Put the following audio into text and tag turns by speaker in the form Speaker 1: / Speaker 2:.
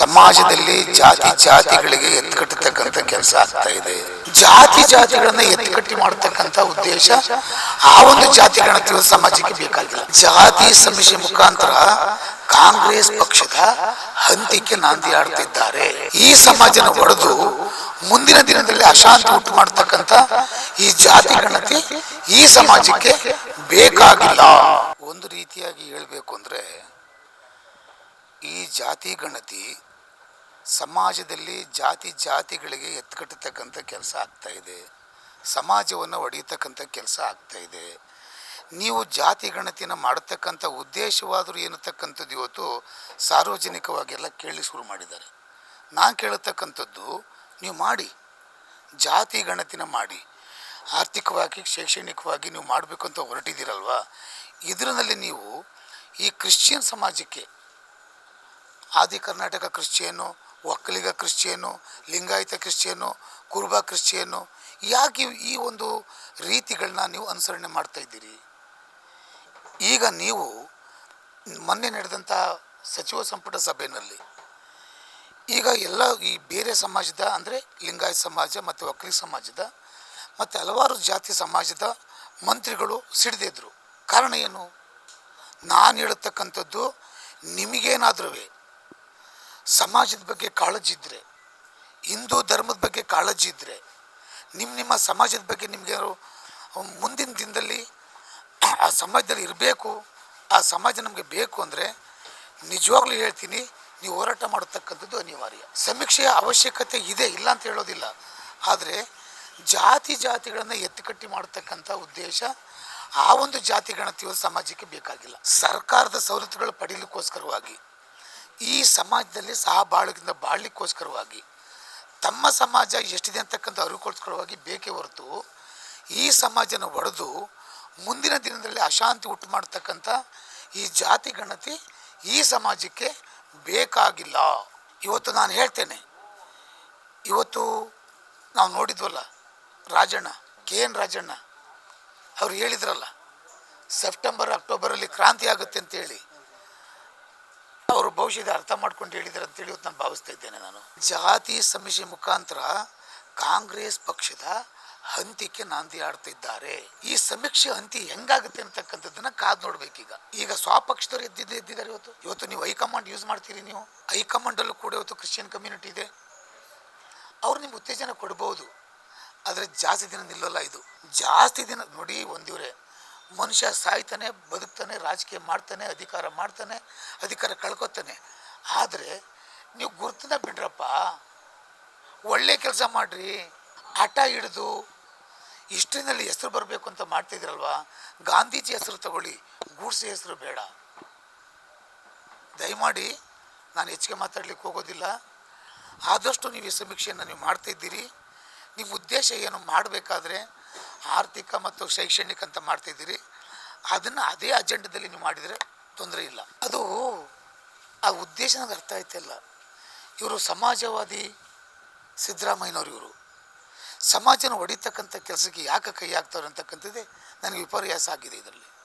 Speaker 1: ಸಮಾಜದಲ್ಲಿ ಜಾತಿ ಜಾತಿಗಳಿಗೆ ಎತ್ಕಟ್ಟತಕ್ಕಂಥ ಕೆಲಸ ಆಗ್ತಾ ಇದೆ. ಜಾತಿ ಜಾತಿಗಳನ್ನ ಎತ್ಕಟ್ಟಿ ಮಾಡತಕ್ಕಂಥ ಉದ್ದೇಶ ಆ ಒಂದು ಜಾತಿ ಗಣತಿಗಳು ಸಮಾಜಕ್ಕೆ ಬೇಕಾಗಿಲ್ಲ. ಜಾತಿ ಸಮಿತಿ ಮುಖಾಂತರ ಕಾಂಗ್ರೆಸ್ ಪಕ್ಷದ ಹಂತಿಕೆ ನಾಂದಿ ಆಡ್ತಿದ್ದಾರೆ. ಈ ಸಮಾಜನ ಒಡೆದು ಮುಂದಿನ ದಿನದಲ್ಲಿ ಅಶಾಂತಿ ಉಂಟು ಮಾಡತಕ್ಕಂಥ ಈ ಜಾತಿ ಗಣತಿ ಈ ಸಮಾಜಕ್ಕೆ ಬೇಕಾಗಿಲ್ಲ. ಒಂದು ರೀತಿಯಾಗಿ ಹೇಳಬೇಕು ಅಂದ್ರೆ ಈ ಜಾತಿ ಗಣತಿ ಸಮಾಜದಲ್ಲಿ ಜಾತಿ ಜಾತಿಗಳಿಗೆ ಎತ್ಕಟ್ಟತಕ್ಕಂಥ ಕೆಲಸ ಆಗ್ತಾ ಇದೆ. ಸಮಾಜವನ್ನು ಒಡೆಯತಕ್ಕಂಥ ಕೆಲಸ ಆಗ್ತಾ ಇದೆ. ನೀವು ಜಾತಿ ಗಣತಿನ ಮಾಡತಕ್ಕಂಥ ಉದ್ದೇಶವಾದರೂ ಏನತಕ್ಕಂಥದ್ದು ಇವತ್ತು ಸಾರ್ವಜನಿಕವಾಗೆಲ್ಲ ಕೇಳಿ ಶುರು ಮಾಡಿದ್ದಾರೆ. ನಾನು ಕೇಳತಕ್ಕಂಥದ್ದು ನೀವು ಮಾಡಿ. ಜಾತಿ ಗಣತಿನ ಮಾಡಿ. ಆರ್ಥಿಕವಾಗಿ, ಶೈಕ್ಷಣಿಕವಾಗಿ ನೀವು ಮಾಡಬೇಕು ಅಂತ ಹೊರಟಿದ್ದೀರಲ್ವಾ? ಇದರಲ್ಲಿ ನೀವು ಈ ಕ್ರಿಶ್ಚಿಯನ್ ಸಮಾಜಕ್ಕೆ, ಆದಿ Karnataka Christian Vokkaliga Christian Lingayat Christian ಕುರುಬ ಕ್ರಿಶ್ಚಿಯನ್ನು ಯಾಕೆ ಈ ಒಂದು ರೀತಿಗಳನ್ನ ನೀವು ಅನುಸರಣೆ ಮಾಡ್ತಾ ಇದ್ದೀರಿ? ಈಗ ನೀವು ಮೊನ್ನೆ ನಡೆದಂಥ ಸಚಿವ ಸಂಪುಟ ಸಭೆಯಲ್ಲಿ ಈಗ ಎಲ್ಲ ಈ ಬೇರೆ ಸಮಾಜದ, ಅಂದರೆ ಲಿಂಗಾಯತ ಸಮಾಜ ಮತ್ತು ಒಕ್ಕಲಿಗ ಸಮಾಜದ ಮತ್ತು ಹಲವಾರು ಜಾತಿ ಸಮಾಜದ ಮಂತ್ರಿಗಳು ಸಿಡಿದಿದ್ರು. ಕಾರಣ ಏನು? ನಾನು ಹೇಳತಕ್ಕಂಥದ್ದು ನಿಮಗೇನಾದ್ರೂ ಸಮಾಜದ ಬಗ್ಗೆ ಕಾಳಜಿ ಇದ್ದರೆ ಹಿಂದೂ ಧರ್ಮದ ಬಗ್ಗೆ ಕಾಳಜಿ ಇದ್ದರೆ ನಿಮ್ಮ ನಿಮ್ಮ ಸಮಾಜದ ಬಗ್ಗೆ ನಿಮಗೆ ಮುಂದಿನ ದಿನದಲ್ಲಿ ಆ ಸಮಾಜದಲ್ಲಿ ಇರಬೇಕು, ಆ ಸಮಾಜ ನಮಗೆ ಬೇಕು ಅಂದರೆ ನಿಜವಾಗ್ಲೂ ಹೇಳ್ತೀನಿ, ನೀವು ಹೋರಾಟ ಮಾಡತಕ್ಕಂಥದ್ದು ಅನಿವಾರ್ಯ. ಸಮೀಕ್ಷೆಯ ಅವಶ್ಯಕತೆ ಇದೆ, ಇಲ್ಲ ಅಂತ ಹೇಳೋದಿಲ್ಲ. ಆದರೆ ಜಾತಿ ಜಾತಿಗಳನ್ನು ಎತ್ತುಕಟ್ಟಿ ಮಾಡತಕ್ಕಂಥ ಉದ್ದೇಶ ಆ ಒಂದು ಜಾತಿ ಗಣತಿಯು ಸಮಾಜಕ್ಕೆ ಬೇಕಾಗಿಲ್ಲ. ಸರ್ಕಾರದ ಸವಲತ್ತುಗಳು ಪಡೀಲಿಕ್ಕೋಸ್ಕರವಾಗಿ. ಈ ಸಮಾಜದಲ್ಲಿ ಸಹ ಸಹಬಾಳ್ವೆಯಿಂದ ಬಾಳ್ಲಿಕ್ಕೋಸ್ಕರವಾಗಿ, ತಮ್ಮ ಸಮಾಜ ಎಷ್ಟಿದೆ ಅಂತಕ್ಕಂಥ ಅರಿವುಗೋಸ್ಕರವಾಗಿ ಬೇಕೇ ಹೊರತು, ಈ ಸಮಾಜನ ಒಡೆದು ಮುಂದಿನ ದಿನದಲ್ಲಿ ಅಶಾಂತಿ ಉಂಟು ಮಾಡತಕ್ಕಂಥ ಈ ಜಾತಿ ಗಣತಿ ಈ ಸಮಾಜಕ್ಕೆ ಬೇಕಾಗಿಲ್ಲ. ಇವತ್ತು ನಾನು ಹೇಳ್ತೇನೆ. ಇವತ್ತು ನಾವು ನೋಡಿದ್ವಲ್ಲ, ರಾಜಣ್ಣ, ಕೆ ಎನ್ ರಾಜಣ್ಣ, ಅವ್ರು ಹೇಳಿದ್ರಲ್ಲ, ಸೆಪ್ಟೆಂಬರ್, ಅಕ್ಟೋಬರಲ್ಲಿ ಕ್ರಾಂತಿ ಆಗುತ್ತೆ ಅಂತೇಳಿ. ಭವಿಷ್ಯದ ಅರ್ಥ ಮಾಡ್ಕೊಂಡು ಹೇಳಿದ್ದಾರೆ ಅಂತೇಳಿ ಇವತ್ತು ನಾನು ಭಾವಿಸ್ತಾ ಇದ್ದೇನೆ ನಾನು. ಜಾತಿ ಸಮೀಕ್ಷೆ ಮುಖಾಂತರ ಕಾಂಗ್ರೆಸ್ ಪಕ್ಷದ ಹಂತಿಕೆ ನಾಂದಿ ಆಡ್ತಿದ್ದಾರೆ. ಈ ಸಮೀಕ್ಷೆ ಹಂತಿ ಹೆಂಗಾಗುತ್ತೆ ಅಂತಕ್ಕಂಥದ್ದನ್ನ ಕಾದು ನೋಡ್ಬೇಕೀಗ. ಈಗ ಸ್ವಪಕ್ಷದವ್ರು ಎದ್ದಿದ್ದು ಎದ್ದಿದ್ದಾರೆ ಇವತ್ತು. ಇವತ್ತು ನೀವು ಹೈಕಮಾಂಡ್ ಯೂಸ್ ಮಾಡ್ತೀರಿ ನೀವು. ಹೈಕಮಾಂಡಲ್ಲೂ ಕೂಡ ಇವತ್ತು ಕ್ರಿಶ್ಚಿಯನ್ ಕಮ್ಯುನಿಟಿ ಇದೆ. ಅವ್ರು ನಿಮ್ಗೆ ಉತ್ತೇಜನ ಕೊಡ್ಬೋದು. ಆದರೆ ಜಾಸ್ತಿ ದಿನ ನಿಲ್ಲಲ್ಲ ಇದು. ಜಾಸ್ತಿ ದಿನ ನೋಡಿ ಒಂದಿವ್ರೆ. ಮನುಷ್ಯ ಸಾಯ್ತಾನೆ, ಬದುಕ್ತಾನೆ, ರಾಜಕೀಯ ಮಾಡ್ತಾನೆ, ಅಧಿಕಾರ ಮಾಡ್ತಾನೆ, ಅಧಿಕಾರ ಕಳ್ಕೊತಾನೆ. ಆದರೆ ನೀವು ಗುರ್ತನ ಬಿಡ್ರಪ್ಪ. ಒಳ್ಳೆ ಕೆಲಸ ಮಾಡ್ರಿ. ಹಠ ಹಿಡಿದು ಇಷ್ಟಿನಲ್ಲಿ ಹೆಸರು ಬರಬೇಕು ಅಂತ ಮಾಡ್ತಿದ್ರಲ್ವಾ ಗಾಂಧೀಜಿ ಹೆಸರು ತಗೊಳ್ಳಿ. ಗೂಡ್ಸೆ ಹೆಸರು ಬೇಡ. ದಯಮಾಡಿ ನಾನು ಹೆಚ್ಚಿಗೆ ಮಾತಾಡ್ಲಿಕ್ಕೆ ಹೋಗೋದಿಲ್ಲ. ಆದಷ್ಟು ನೀವು ಈ ಸಮೀಕ್ಷೆಯನ್ನು ನೀವು ಮಾಡ್ತಾಯಿದ್ದೀರಿ ನಿಮ್ಮ ಉದ್ದೇಶ ಏನು ಮಾಡಬೇಕಾದ್ರೆ ಆರ್ಥಿಕ ಮತ್ತು ಶೈಕ್ಷಣಿಕ ಅಂತ ಮಾಡ್ತಿದ್ದೀರಿ ಅದನ್ನು ಅದೇ ಅಜೆಂಡದಲ್ಲಿ ನೀವು ಮಾಡಿದರೆ ತೊಂದರೆ ಇಲ್ಲ. ಅದು ಆ ಉದ್ದೇಶ ನನಗೆ ಅರ್ಥ ಆಯ್ತಿಲ್ಲ ಇವರು ಸಮಾಜವಾದಿ ಸಿದ್ದರಾಮಯ್ಯನವರು ಇವರು. ಸಮಾಜನ ಹೊಡಿತಕ್ಕಂಥ ಕೆಲಸಕ್ಕೆ ಯಾಕೆ ಕೈ ಹಾಕ್ತವ್ರೆ ಅಂತಕ್ಕಂಥದ್ದೇ ನನಗೆ ವಿಪರ್ಯಾಸ ಆಗಿದೆ ಇದರಲ್ಲಿ.